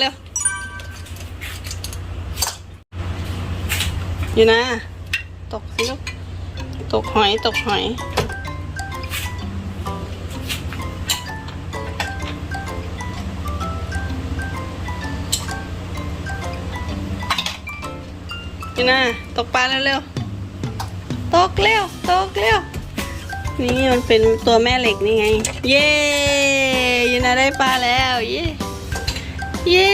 เร็ว อยู่นะ ตกสิลูก ตกหอย ตกหอย อยู่นะ ตกปลาเร็วๆ ตกเร็ว ตกเร็วนี่มันเป็นตัวแม่เหล็กนี่ไง เย้ยูนาได้ปลาแล้ว เย้ เย้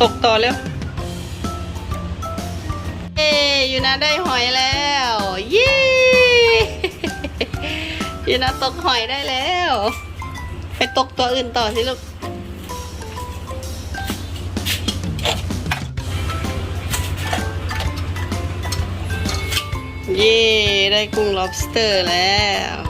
ตกต่อเร็วเย้ยูนาได้หอยแล้ว เย้ยูนาตกหอยได้แล้ว ไปตกตัวอื่นต่อสิลูกเย้ ได้กุ้ง lobster แล้ว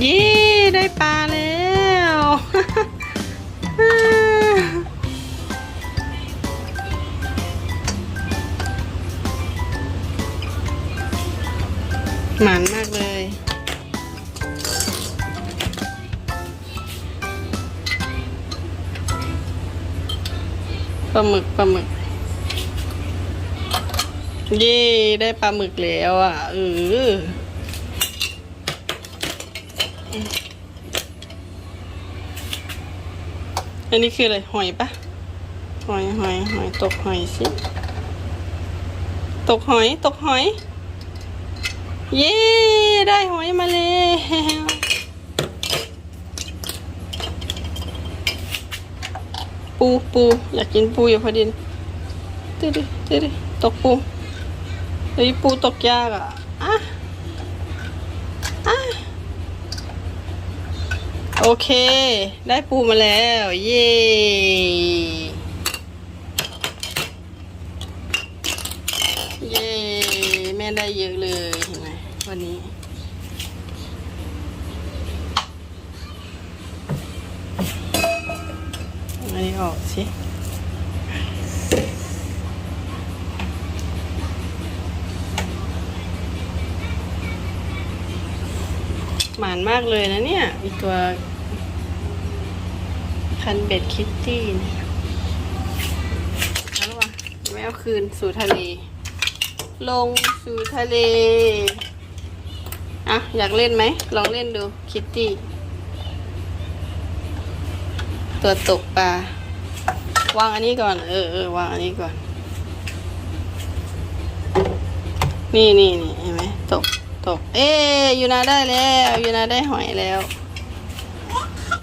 เย้ได้ปลาแล้ว หมานมากเลยปลาหมึกปลาหมึกเย้ได้ปลาหมึกแล้วอะเออ อันนี้คืออะไร หอยปะหอยหอยหอยตกหอยสิ ตกหอย ตกหอย เย้ได้หอยมาแล้วปูปูอยากกินปูอยู่พอดีตืดิตืดิตกปูเฮ้ยปูตกยากอะอะอะ โอเค ได้ปูมาแล้ว เย้เย้แม่ได้เยอะเลยเห็นไหมวันนี้ อันนี้ออกสิ หมานมากเลยนะเนี่ย มีตัวคันเบ็ดคิตตี้เนี่ยเอาละวะไม่เอาคืนสู่ทะเล ลงสู่ทะเล อะ อยากเล่นไหม ลองเล่นดูคิตตี้ ตัวตกปลาวางอันนี้ก่อน เออเออวางอันนี้ก่อน นี่นี่นี่เห็นไหมตก ตก เอ๊ยยูนาได้แล้วยูนาได้หอยแล้ว